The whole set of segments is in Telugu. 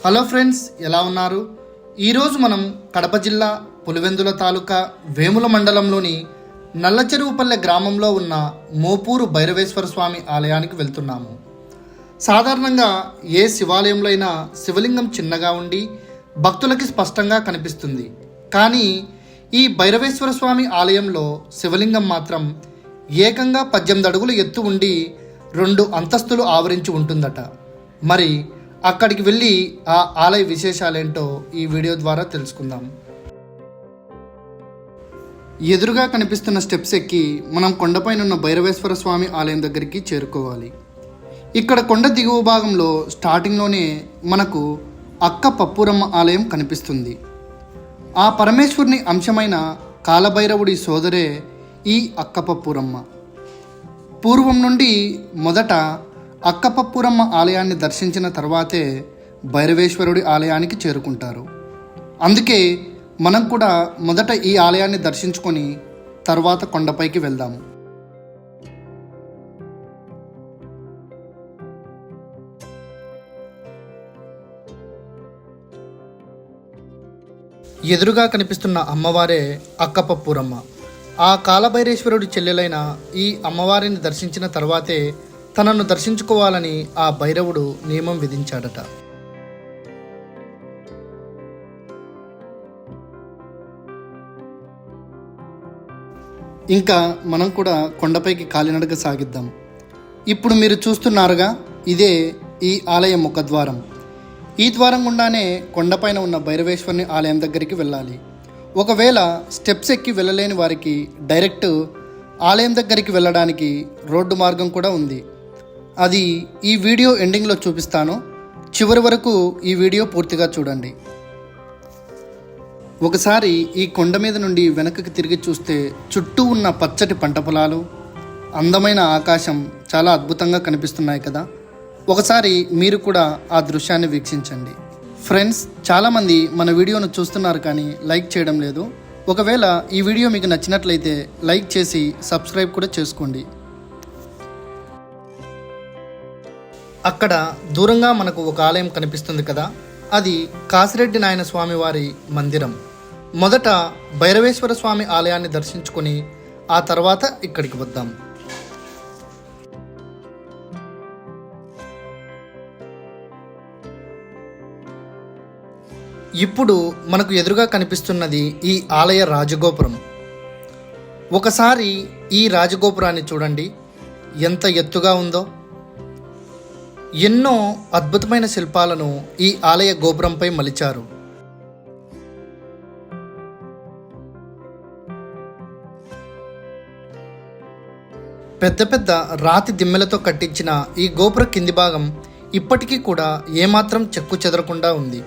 హలో ఫ్రెండ్స్ ఎలా ఉన్నారు? ఈరోజు మనం కడప జిల్లా పులివెందుల తాలూకా వేముల మండలంలోని నల్లచెరువుపల్లె గ్రామంలో ఉన్న మోపూరు భైరవేశ్వర స్వామి ఆలయానికి వెళ్తున్నాము. సాధారణంగా ఏ శివాలయంలో అయినా శివలింగం చిన్నగా ఉండి భక్తులకి స్పష్టంగా కనిపిస్తుంది. కానీ ఈ భైరవేశ్వర స్వామి ఆలయంలో శివలింగం మాత్రం ఏకంగా పద్దెనిమిది అడుగులు ఎత్తు ఉండి రెండు అంతస్తులు ఆవరించి ఉంటుందట. మరి అక్కడికి వెళ్ళి ఆ ఆలయ విశేషాలేంటో ఈ వీడియో ద్వారా తెలుసుకుందాం. ఎదురుగా కనిపిస్తున్న స్టెప్స్ ఎక్కి మనం కొండపైనున్న భైరవేశ్వర స్వామి ఆలయం దగ్గరికి చేరుకోవాలి. ఇక్కడ కొండ దిగువ భాగంలో స్టార్టింగ్లోనే మనకు అక్క పప్పురమ్మ ఆలయం కనిపిస్తుంది. ఆ పరమేశ్వరుని అంశమైన కాలభైరవుడి సోదరే ఈ అక్కపప్పురమ్మ పూర్వం నుండి మొదట అక్కపప్పురమ్మ ఆలయాన్ని దర్శించిన తర్వాతే భైరవేశ్వరుడి ఆలయానికి చేరుకుంటారు. అందుకే మనం కూడా మొదట ఈ ఆలయాన్ని దర్శించుకొని తర్వాత కొండపైకి వెళ్దాము. ఎదురుగా కనిపిస్తున్న అమ్మవారే అక్కపప్పురమ్మ. ఆ కాలభైరేశ్వరుడి చెల్లెలైన ఈ అమ్మవారిని దర్శించిన తర్వాతే తనను దర్శించుకోవాలని ఆ భైరవుడు నియమం విధించాడట. ఇంకా మనం కూడా కొండపైకి కాలినడక సాగిద్దాం. ఇప్పుడు మీరు చూస్తున్నారుగా ఇదే ఈ ఆలయం ముఖద్వారం ఈ ద్వారం గుండానే కొండపైన ఉన్న భైరవేశ్వరుని ఆలయం దగ్గరికి వెళ్ళాలి. ఒకవేళ స్టెప్స్ ఎక్కి వెళ్ళలేని వారికి డైరెక్ట్ ఆలయం దగ్గరికి వెళ్ళడానికి రోడ్డు మార్గం కూడా ఉంది. అది ఈ వీడియో ఎండింగ్లో చూపిస్తాను. చివరి వరకు ఈ వీడియో పూర్తిగా చూడండి. ఒకసారి ఈ కొండ మీద నుండి వెనకకి తిరిగి చూస్తే చుట్టూ ఉన్న పచ్చటి పంట పొలాలు అందమైన ఆకాశం చాలా అద్భుతంగా కనిపిస్తున్నాయి కదా. ఒకసారి మీరు కూడా ఆ దృశ్యాన్ని వీక్షించండి. ఫ్రెండ్స్ చాలామంది మన వీడియోను చూస్తున్నారు కానీ లైక్ చేయడం లేదు. ఒకవేళ ఈ వీడియో మీకు నచ్చినట్లయితే లైక్ చేసి సబ్స్క్రైబ్ కూడా చేసుకోండి. అక్కడ దూరంగా మనకు ఒక ఆలయం కనిపిస్తుంది కదా. అది కాసిరెడ్డి నాయన స్వామి వారి మందిరం. మొదట భైరవేశ్వర స్వామి ఆలయాన్ని దర్శించుకొని ఆ తర్వాత ఇక్కడికి వద్దాం. ఇప్పుడు మనకు ఎదురుగా కనిపిస్తున్నది ఈ ఆలయ రాజగోపురం. ఒకసారి ఈ రాజగోపురాన్ని చూడండి. ఎంత ఎత్తుగా ఉందో. ఎన్నో అద్భుతమైన శిల్పాలను ఈ ఆలయ గోపురంపై మలిచారు. పెద్ద పెద్ద రాతి దిమ్మెలతో కట్టించిన ఈ గోపుర కింది భాగం ఇప్పటికీ కూడా ఏమాత్రం చెక్కు చెదరకుండా ఉంది.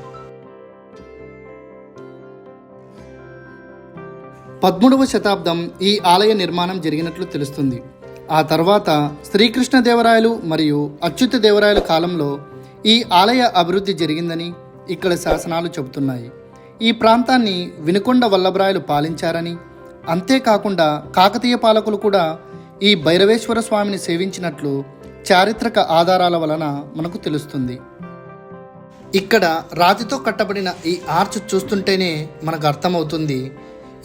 పదమూడవ శతాబ్దం ఈ ఆలయ నిర్మాణం జరిగినట్లు తెలుస్తుంది. ఆ తర్వాత శ్రీకృష్ణదేవరాయలు మరియు అచ్యుత దేవరాయల కాలంలో ఈ ఆలయ అభివృద్ధి జరిగిందని ఇక్కడ శాసనాలు చెబుతున్నాయి. ఈ ప్రాంతాన్ని వినుకొండ వల్లభరాయలు పాలించారని అంతేకాకుండా కాకతీయ పాలకులు కూడా ఈ భైరవేశ్వర స్వామిని సేవించినట్లు చారిత్రక ఆధారాల వలన మనకు తెలుస్తుంది. ఇక్కడ రాతితో కట్టబడిన ఈ ఆర్చ్ చూస్తుంటేనే మనకు అర్థమవుతుంది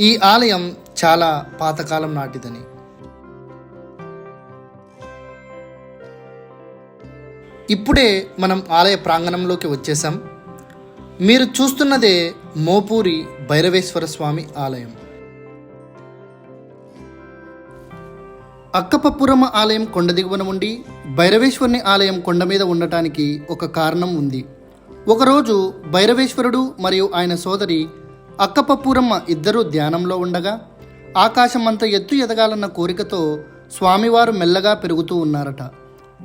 ఈ ఆలయం చాలా పాతకాలం నాటిదని. ఇప్పుడే మనం ఆలయ ప్రాంగణంలోకి వచ్చేసాం మీరు చూస్తున్నదే మోపూరి భైరవేశ్వర స్వామి ఆలయం. అక్కపప్పురమ్మ ఆలయం కొండ దిగువన ఉండి భైరవేశ్వరుని ఆలయం కొండ మీద ఉండటానికి ఒక కారణం ఉంది. ఒకరోజు భైరవేశ్వరుడు మరియు ఆయన సోదరి అక్కపప్పురమ్మ ఇద్దరూ ధ్యానంలో ఉండగా ఆకాశం ఎత్తు ఎదగాలన్న కోరికతో స్వామివారు మెల్లగా పెరుగుతూ ఉన్నారట.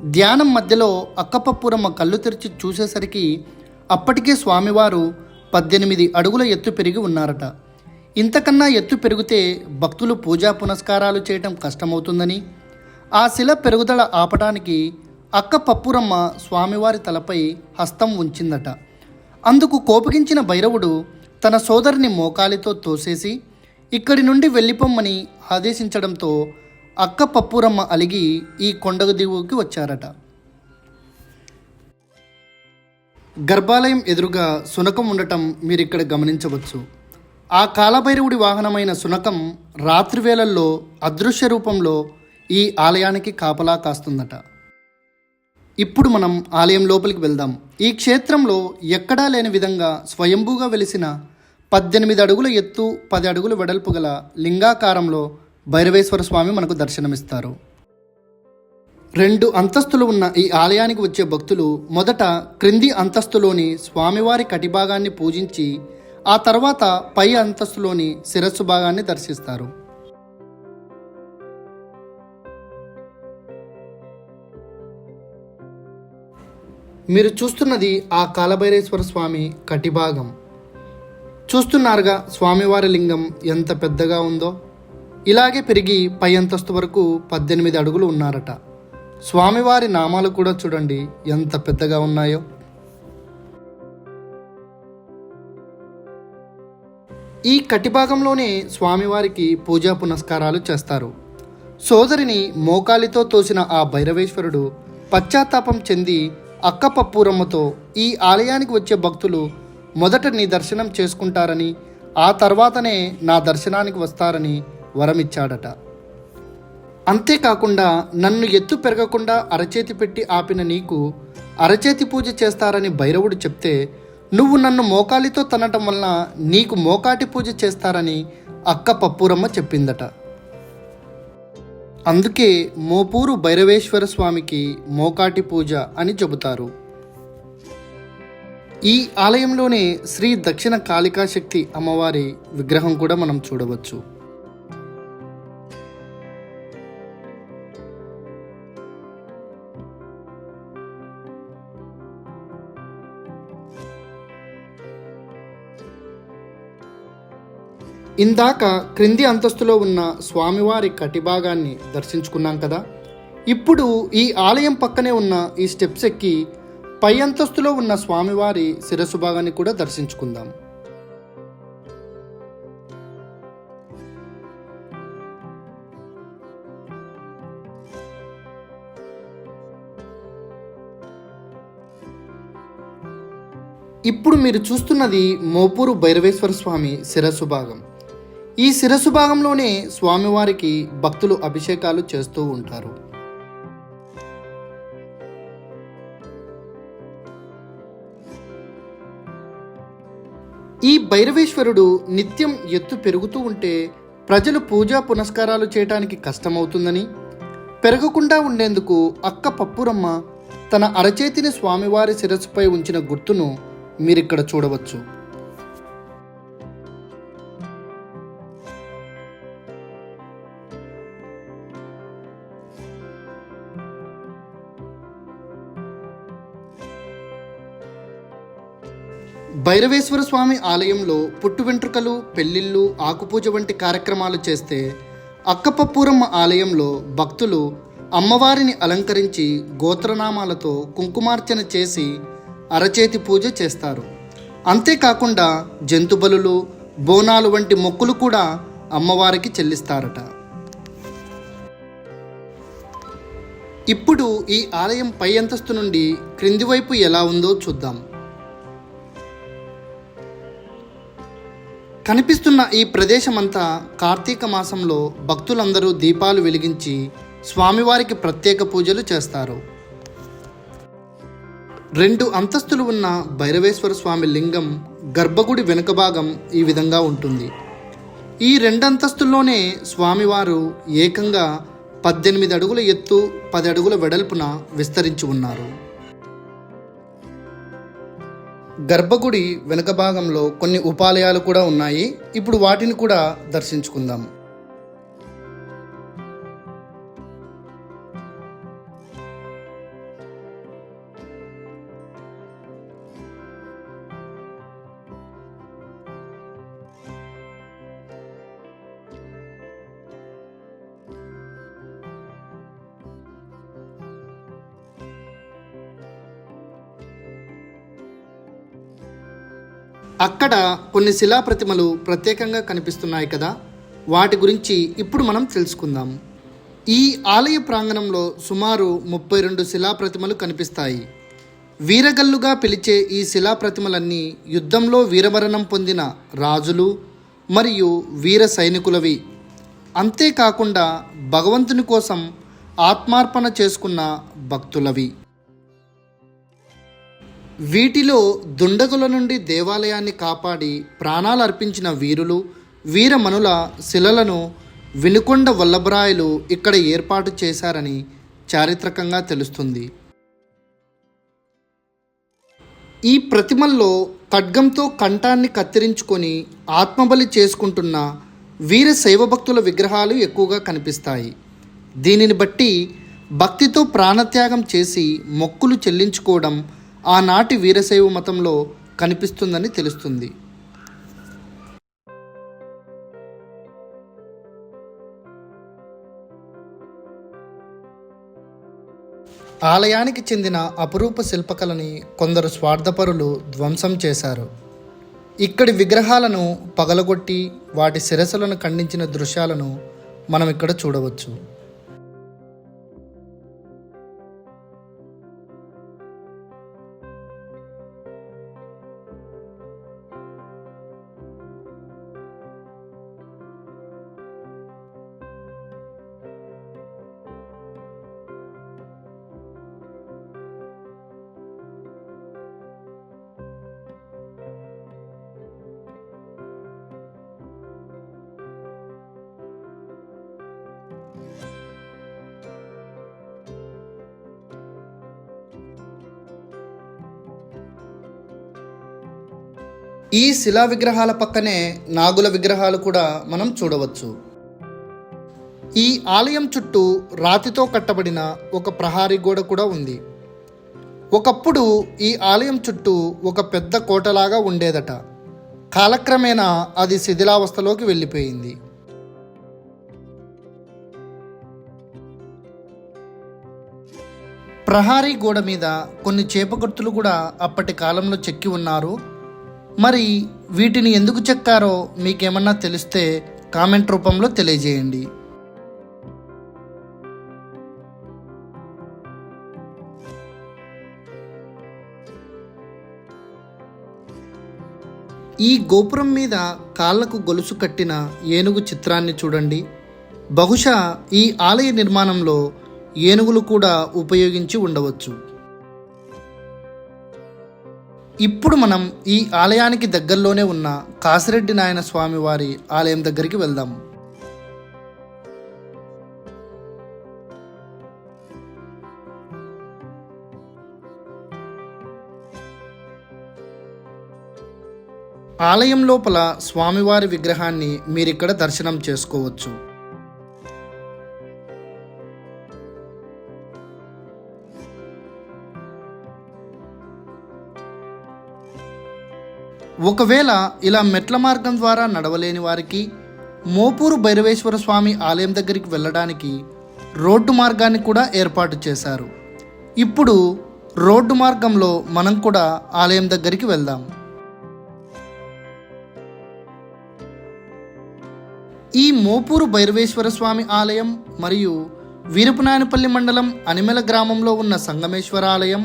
ధ్యానం మధ్యలో అక్కపప్పురమ్మ కళ్ళు తెరిచి చూసేసరికి అప్పటికే స్వామివారు పద్దెనిమిది అడుగుల ఎత్తు పెరిగి ఉన్నారట. ఇంతకన్నా ఎత్తు పెరిగితే భక్తులు పూజా పునస్కారాలు చేయటం కష్టమవుతుందని ఆ శిల పెరుగుదల ఆపడానికి అక్క పప్పురమ్మ స్వామివారి తలపై హస్తం ఉంచిందట. అందుకు కోపగించిన భైరవుడు తన సోదరిని మోకాలితో తోసేసి ఇక్కడి నుండి వెళ్ళిపోమ్మని ఆదేశించడంతో అక్క పప్పురమ్మ అలిగి ఈ కొండకు దిగువకి వచ్చారట. గర్భాలయం ఎదురుగా సునకం ఉండటం మీరు ఇక్కడ గమనించవచ్చు. ఆ కాలభైరవుడి వాహనమైన సునకం రాత్రి వేళల్లో అదృశ్య రూపంలో ఈ ఆలయానికి కాపలా కాస్తుందట. ఇప్పుడు మనం ఆలయం లోపలికి వెళ్దాం. ఈ క్షేత్రంలో ఎక్కడా లేని విధంగా స్వయంభూగా వెలిసిన పద్దెనిమిది అడుగుల ఎత్తు పది అడుగుల వెడల్పు గల లింగాకారంలో భైరవేశ్వర స్వామి మనకు దర్శనమిస్తారు. రెండు అంతస్తులు ఉన్న ఈ ఆలయానికి వచ్చే భక్తులు మొదట క్రింది అంతస్తులోని స్వామివారి కటిభాగాన్ని పూజించి ఆ తర్వాత పై అంతస్తులోని శిరస్సు భాగాన్ని దర్శిస్తారు. మీరు చూస్తున్నది ఆ కాలభైరేశ్వర స్వామి కటిభాగం. చూస్తున్నారుగా స్వామివారి లింగం ఎంత పెద్దగా ఉందో? ఇలాగే పెరిగి పై అంతస్తు వరకు పద్దెనిమిది అడుగులు ఉన్నారట. స్వామివారి నామాలు కూడా చూడండి ఎంత పెద్దగా ఉన్నాయో. ఈ కటిభాగంలోనే స్వామివారికి పూజా పునస్కారాలు చేస్తారు. సోదరిని మోకాలితో తోసిన ఆ భైరవేశ్వరుడు పశ్చాత్తాపం చెంది అక్కపప్పూరమ్మతో ఈ ఆలయానికి వచ్చే భక్తులు మొదట నీ దర్శనం చేసుకుంటారని ఆ తర్వాతనే నా దర్శనానికి వస్తారని వరమిచ్చాడట. అంతేకాకుండా నన్ను ఎత్తు పెరగకుండా అరచేతి పెట్టి ఆపిన నీకు అరచేతి పూజ చేస్తారని భైరవుడు చెప్తే నువ్వు నన్ను మోకాలితో తనటం వలన నీకు మోకాటి పూజ చేస్తారని అక్క పప్పూరమ్మ చెప్పిందట. అందుకే మోపూరు భైరవేశ్వర స్వామికి మోకాటి పూజ అని చెబుతారు. ఈ ఆలయంలోనే శ్రీ దక్షిణ కాళికాశక్తి అమ్మవారి విగ్రహం కూడా మనం చూడవచ్చు. ఇందాక క్రింది అంతస్తులో ఉన్న స్వామివారి కటిభాగాన్ని దర్శించుకున్నాం కదా? ఇప్పుడు ఈ ఆలయం పక్కనే ఉన్న ఈ స్టెప్స్ ఎక్కి పై అంతస్తులో ఉన్న స్వామివారి శిరస్సు భాగాన్ని కూడా దర్శించుకుందాం. ఇప్పుడు మీరు చూస్తున్నది మోపూరు భైరవేశ్వర స్వామి శిరస్సు భాగం. ఈ శిరస్సు భాగంలోనే స్వామివారికి భక్తులు అభిషేకాలు చేస్తూ ఉంటారు. ఈ భైరవేశ్వరుడు నిత్యం ఎత్తు పెరుగుతూ ఉంటే ప్రజలు పూజా పునస్కారాలు చేయటానికి కష్టమవుతుందని పెరగకుండా ఉండేందుకు అక్క పప్పురమ్మ తన అరచేతిని స్వామివారి శిరస్సుపై ఉంచిన గుర్తును మీరిక్కడ చూడవచ్చు. భైరవేశ్వర స్వామి ఆలయంలో పుట్టు వెంట్రుకలు పెళ్ళిళ్ళు ఆకుపూజ వంటి కార్యక్రమాలు చేస్తే అక్కపప్పూరమ్మ ఆలయంలో భక్తులు అమ్మవారిని అలంకరించి గోత్రనామాలతో కుంకుమార్చన చేసి అరచేతి పూజ చేస్తారు. అంతేకాకుండా జంతుబలులు బోనాలు వంటి మొక్కులు కూడా అమ్మవారికి చెల్లిస్తారట. ఇప్పుడు ఈ ఆలయం పై అంతస్తు నుండి క్రింది వైపు ఎలా ఉందో చూద్దాం. కనిపిస్తున్న ఈ ప్రదేశమంతా కార్తీక మాసంలో భక్తులందరూ దీపాలు వెలిగించి స్వామివారికి ప్రత్యేక పూజలు చేస్తారు. రెండు అంతస్తులు ఉన్న భైరవేశ్వర స్వామి లింగం గర్భగుడి వెనుక భాగం ఈ విధంగా ఉంటుంది. ఈ రెండంతస్తుల్లోనే స్వామివారు ఏకంగా పద్దెనిమిది అడుగుల ఎత్తు పది అడుగుల వెడల్పున విస్తరించి ఉన్నారు. గర్భగుడి వెనుక భాగంలో కొన్ని ఉపాలయాలు కూడా ఉన్నాయి. ఇప్పుడు వాటిని కూడా దర్శించుకుందాం. అక్కడ కొన్ని శిలా ప్రతిమలు ప్రత్యేకంగా కనిపిస్తున్నాయి కదా. వాటి గురించి ఇప్పుడు మనం తెలుసుకుందాం. ఈ ఆలయ ప్రాంగణంలో సుమారు ముప్పై రెండు శిలా ప్రతిమలు కనిపిస్తాయి. వీరగల్లుగా పిలిచే ఈ శిలా ప్రతిమలన్నీ యుద్ధంలో వీరమరణం పొందిన రాజులు మరియు వీర సైనికులవి. అంతేకాకుండా భగవంతుని కోసం ఆత్మార్పణ చేసుకున్న భక్తులవి. వీటిలో దుండగుల నుండి దేవాలయాన్ని కాపాడి ప్రాణాలు అర్పించిన వీరులు వీరమనుల శిలలను వినుకొండ వల్లభరాయలు ఇక్కడ ఏర్పాటు చేశారని చారిత్రకంగా తెలుస్తుంది. ఈ ప్రతిమల్లో ఖడ్గంతో కంఠాన్ని కత్తిరించుకొని ఆత్మబలి చేసుకుంటున్న వీర శైవ భక్తుల విగ్రహాలు ఎక్కువగా కనిపిస్తాయి. దీనిని బట్టి భక్తితో ప్రాణత్యాగం చేసి మొక్కులు చెల్లించుకోవడం ఆనాటి వీరశైవ మతంలో కనిపిస్తుందని తెలుస్తుంది. ఆలయానికి చెందిన అపురూప శిల్పకళని కొందరు స్వార్థపరులు ధ్వంసం చేశారు. ఇక్కడి విగ్రహాలను పగలగొట్టి వాటి శిరస్సులను ఖండించిన దృశ్యాలను మనం ఇక్కడ చూడవచ్చు. ఈ శిలా విగ్రహాల పక్కనే నాగుల విగ్రహాలు కూడా మనం చూడవచ్చు. ఈ ఆలయం చుట్టూ రాతితో కట్టబడిన ఒక ప్రహారీ గోడ కూడా ఉంది. ఒకప్పుడు ఈ ఆలయం చుట్టూ ఒక పెద్ద కోటలాగా ఉండేదట. కాలక్రమేణా అది శిథిలావస్థలోకి వెళ్ళిపోయింది. ప్రహారీ గోడ మీద కొన్ని చేపగుర్తులు కూడా అప్పటి కాలంలో చెక్కి ఉన్నారు. మరి వీటిని ఎందుకు చెక్కారో మీకేమన్నా తెలిస్తే కామెంట్ రూపంలో తెలియజేయండి. ఈ గోపురం మీద కాళ్ళకు గొలుసు కట్టిన ఏనుగు చిత్రాన్ని చూడండి. బహుశా ఈ ఆలయ నిర్మాణంలో ఏనుగులు కూడా ఉపయోగించి ఉండవచ్చు. ఇప్పుడు మనం ఈ ఆలయానికి దగ్గరలోనే ఉన్న కాసిరెడ్డి నాయన స్వామి వారి ఆలయం దగ్గరికి వెళ్దాం. ఆలయం లోపల స్వామివారి విగ్రహాన్ని మీరిక్కడ దర్శనం చేసుకోవచ్చు. ఒకవేళ ఇలా మెట్ల మార్గం ద్వారా నడవలేని వారికి మోపూరు భైరవేశ్వర స్వామి ఆలయం దగ్గరికి వెళ్ళడానికి రోడ్డు మార్గాన్ని కూడా ఏర్పాటు చేశారు. ఇప్పుడు రోడ్డు మార్గంలో మనం కూడా ఆలయం దగ్గరికి వెళ్దాం. ఈ మోపూరు భైరవేశ్వర స్వామి ఆలయం మరియు వీరపునాయనపల్లి మండలం అనిమెల గ్రామంలో ఉన్న సంగమేశ్వర ఆలయం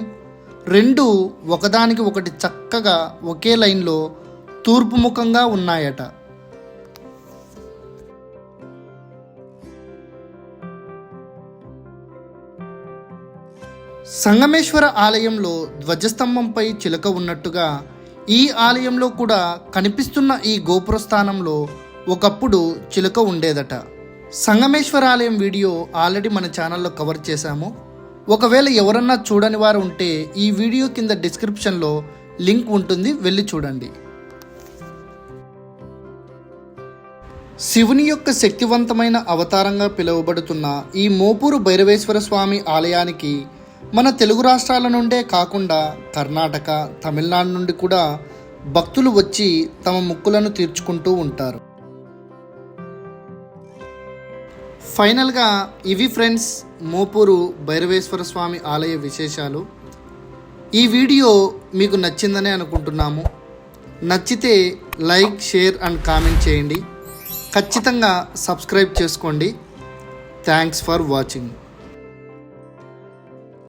రెండు ఒకదానికి ఒకటి చక్కగా ఒకే లైన్లో తూర్పుముఖంగా ఉన్నాయట. సంగమేశ్వర ఆలయంలో ధ్వజస్తంభంపై చిలక ఉన్నట్టుగా ఈ ఆలయంలో కూడా కనిపిస్తున్న ఈ గోపుర స్థానంలో ఒకప్పుడు చిలుక ఉండేదట. సంగమేశ్వర ఆలయం వీడియో ఆల్రెడీ మన ఛానల్లో కవర్ చేశాము. ఒకవేళ ఎవరన్నా చూడని వారు ఉంటే ఈ వీడియో కింద డిస్క్రిప్షన్లో లింక్ ఉంటుంది వెళ్ళి చూడండి. శివుని యొక్క శక్తివంతమైన అవతారంగా పిలువబడుతున్న ఈ మోపూరు భైరవేశ్వర స్వామి ఆలయానికి మన తెలుగు రాష్ట్రాల నుండే కాకుండా కర్ణాటక తమిళనాడు నుండి కూడా భక్తులు వచ్చి తమ ముక్కులను తీర్చుకుంటూ ఉంటారు. ఫైనల్గా ఇవి ఫ్రెండ్స్ మోపూరు భైరవేశ్వర స్వామి ఆలయ విశేషాలు. ఈ వీడియో మీకు నచ్చిందనే అనుకుంటున్నాము. నచ్చితే లైక్ షేర్ అండ్ కామెంట్ చేయండి. ఖచ్చితంగా సబ్స్క్రైబ్ చేసుకోండి. Thanks for watching.